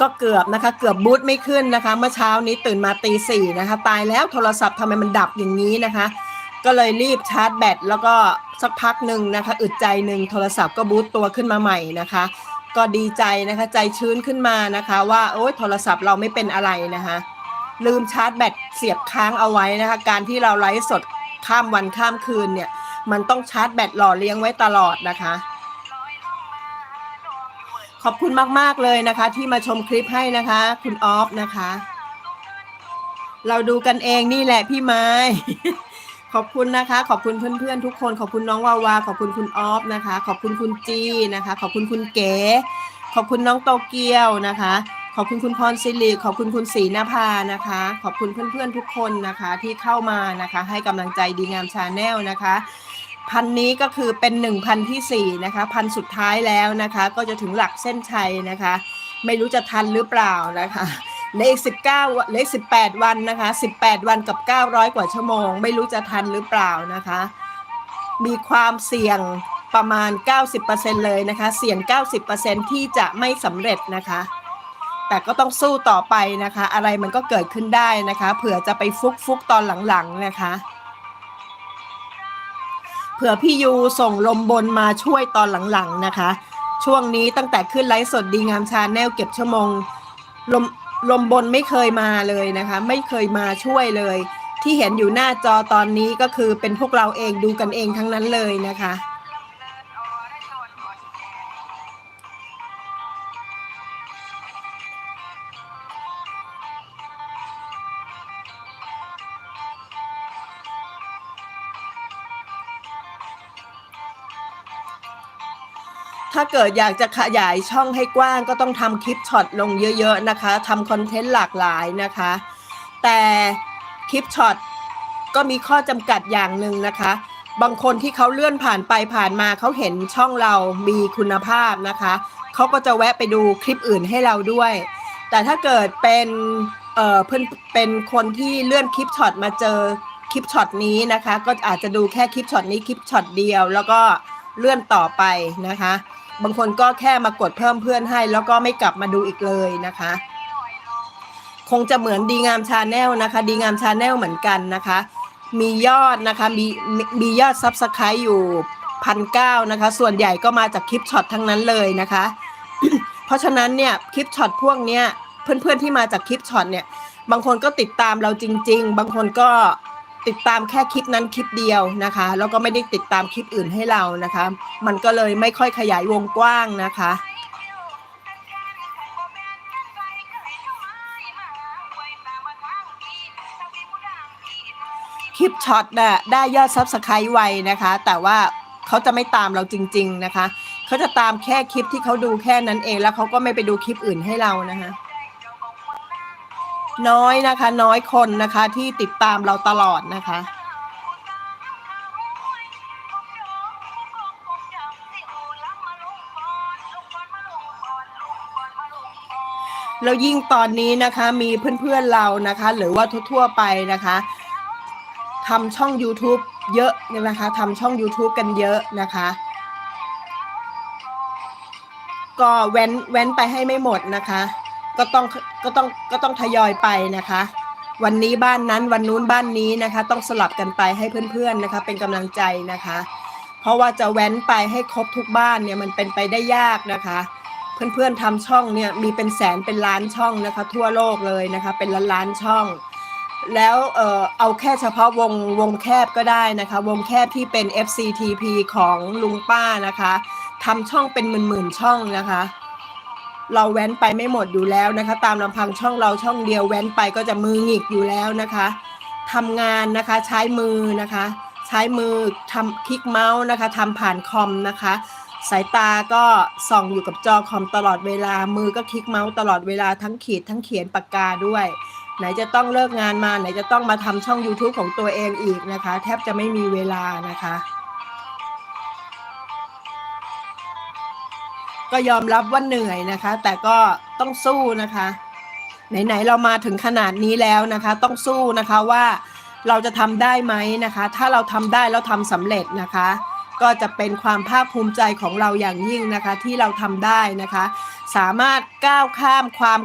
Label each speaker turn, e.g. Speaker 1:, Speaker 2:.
Speaker 1: ก็เกือบนะคะ เกือบบูตไม่ขึ้นนะคะ เมื่อเช้านี้ตื่นมาตีสี่นะคะ ตายแล้วโทรศัพท์ทำไมมันดับอย่างนี้นะคะ ก็เลยรีบชาร์จแบตแล้วก็สักพักหนึ่งนะคะ อึดใจหนึ่งโทรศัพท์ก็บูตตัวขึ้นมาใหม่นะคะ ก็ดีใจนะคะ ใจชื้นขึ้นมานะคะ ว่าโอ๊ยโทรศัพท์เราไม่เป็นอะไรนะคะ ลืมชาร์จแบตเสียบค้างเอาไว้นะคะ การที่เราไลฟ์สดข้ามวันข้ามคืนเนี่ย มันต้องชาร์จแบตหล่อเลี้ยงไว้ตลอดนะคะ ขอบคุณมาก ๆ เลยนะคะ ที่มาชมคลิปให้นะคะ คุณออฟนะคะ เราดูกันเองนี่แหละพี่ไม้ ขอบคุณนะคะ ขอบคุณเพื่อนๆทุกคน ขอบคุณน้องวาวา ขอบคุณคุณออฟนะคะ ขอบคุณคุณจีนะคะ ขอบคุณคุณเก๋ ขอบคุณน้องโตเกียวนะคะ ขอบคุณคุณพรศิริขอบคุณคุณศรีนภานะคะ ขอบคุณเพื่อนๆทุกคนนะคะ ที่เข้ามานะคะ ให้กำลังใจดีงามชาแนลนะคะ พันนี้ก็คือเป็นหนึ่งพันที่สี่นะคะพันสุดท้ายแล้วนะคะ ก็จะถึงหลักเส้นชัยนะคะ ไม่รู้จะทันหรือเปล่านะคะเหลขสิบเก้าเลขสิบแปดวันนะคะสิบแปดวันกับเก้าร้อยกว่าชั่วโมง ไม่รู้จะทันหรือเปล่านะคะ มีความเสี่ยงประมาณ 90%เลยนะคะ เสี่ยง 90%ที่จะไม่สำเร็จนะคะ แต่ก็ต้องสู้ต่อไปนะคะ อะไรมันก็เกิดขึ้นได้นะคะ เผื่อจะไปฟุกฟุกตอนหลังๆนะคะ ผื่อพี่ยูส่งลมบนมาช่วยตอนหลังๆนะคะ ช่วงนี้ตั้งแต่ขึ้นไลฟ์สดดีงามชาแนลเก็บชั่วโมงลมลมบนไม่เคยมาเลยนะคะ ไม่เคยมาช่วยเลย ที่เห็นอยู่หน้าจอตอนนี้ก็คือเป็นพวกเราเองดูกันเองทั้งนั้นเลยนะคะ ถ้าเกิดอยากจะขยายช่องให้กว้างก็ต้องทำคลิปช็อตลงเยอะ ๆ นะคะทำคอนเทนต์หลากหลายนะคะ แต่คลิปช็อตก็มีข้อจำกัดอย่างหนึ่งนะคะ บางคนที่เขาเลื่อนผ่านไปผ่านมาเขาเห็นช่องเรามีคุณภาพนะคะ เขาก็จะแวะไปดูคลิปอื่นให้เราด้วย แต่ถ้าเกิดเป็นเออเพื่อนเป็นคนที่เลื่อนคลิปช็อตมาเจอคลิปช็อตนี้นะคะ ก็อาจจะดูแค่คลิปช็อตนี้คลิปช็อตเดียว แล้วก็เลื่อนต่อไปนะคะ บางคนก็แค่มากดเพิ่มเพื่อนให้ แล้วก็ไม่กลับมาดูอีกเลยนะคะ คงจะเหมือนดีงามชาแนลนะคะ ดีงามชาแนลเหมือนกันนะคะ มียอดนะคะมีมียอดซับสไครต์อยู่พันเก้านะคะ ส่วนใหญ่ก็มาจากคลิปช็อตทั้งนั้นเลยนะคะ เพราะฉะนั้นเนี่ยคลิปช็อตพวกเนี้ยเพื่อนๆที่มาจากคลิปช็อตเนี่ย บางคนก็ติดตามเราจริง ๆ บางคนก็ ติดตามแค่คลิปนั้นคลิปเดียวนะคะ แล้วก็ไม่ได้ติดตามคลิปอื่นให้เรานะคะ มันก็เลยไม่ค่อยขยายวงกว้างนะคะ คลิปช็อตน่ะได้ยอดซับสไครต์ไวนะคะ แต่ว่าเขาจะไม่ตามเราจริง ๆนะคะ เขาจะตามแค่คลิปที่เขาดูแค่นั้นเองแล้วเขาก็ไม่ไปดูคลิปอื่นให้เรานะคะ น้อยนะคะ น้อยคนนะคะที่ติดตามเราตลอดนะคะ แล้วยิ่งตอนนี้นะคะมีเพื่อนๆเรานะคะ หรือว่าทั่วๆไปนะคะทำช่อง YouTube เยอะนะคะทำช่อง YouTube กันเยอะนะคะ ก็แว้นแว้นไปให้ไม่หมดนะคะ ก็ต้องก็ต้องก็ต้องทยอยไปนะคะ วันนี้บ้านนั้นวันนู้นบ้านนี้นะคะ ต้องสลับกันไปให้เพื่อนๆนะคะ เป็นกำลังใจนะคะ เพราะว่าจะแว้นไปให้ครบทุกบ้านเนี่ยมันเป็นไปได้ยากนะคะ เพื่อนๆทำช่องเนี่ยมีเป็นแสนเป็นล้านช่องนะคะ ทั่วโลกเลยนะคะ เป็นล้านล้านช่อง แล้วเออเอาแค่เฉพาะวงวงแคบก็ได้นะคะ วงแคบที่เป็น FCTP ของลุงป้านะคะทำช่องเป็นหมื่นๆช่องนะคะ เราแว้นไปไม่หมดอยู่แล้วนะคะ ตามลำพังช่องเราช่องเดียวแว้นไปก็จะมือหงิกอยู่แล้วนะคะทำงานนะคะใช้มือนะคะ ใช้มือทำคลิกเมาส์นะคะทำผ่านคอมนะคะ สายตาก็ส่องอยู่กับจอคอมตลอดเวลามือก็คลิกเมาส์ตลอดเวลาทั้งขีดทั้งเขียนปากกาด้วยไหนจะต้องเลิกงานมาไหนจะต้องมาทำช่อง YouTube ของตัวเองอีกนะคะ แทบจะไม่มีเวลานะคะ ก็ยอมรับว่าเหนื่อยนะคะ แต่ก็ต้องสู้นะคะ ไหนๆเรามาถึงขนาดนี้แล้วนะคะ ต้องสู้นะคะว่าเราจะทำได้ไหมนะคะ ถ้าเราทำได้แล้วทำสำเร็จนะคะ ก็จะเป็นความภาคภูมิใจของเราอย่างยิ่งนะคะ ที่เราทำได้นะคะ สามารถก้าวข้ามความ